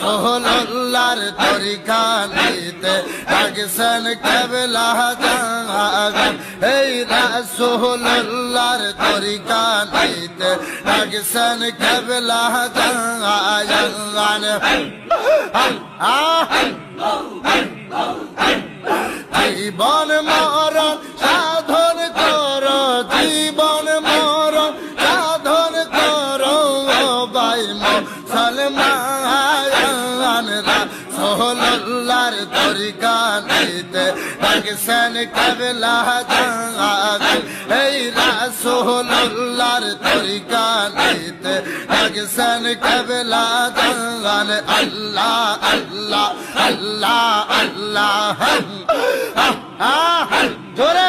সোহলার তরিকা নিতে লাগছেন কেবলা জাগান এই সোহলার তরিকা নিতে লাগছেন কেবলা জাগান জীবন মরণ বাই মুসলমান সোহলার তরিকা নিতে লাগছেন কেবলা জাগান এই রাসোহলার তরিকা নিতে লাগছেন কেবলা জাগান আল্লাহ আল্লাহ আল্লাহ আল্লাহ। জোরে।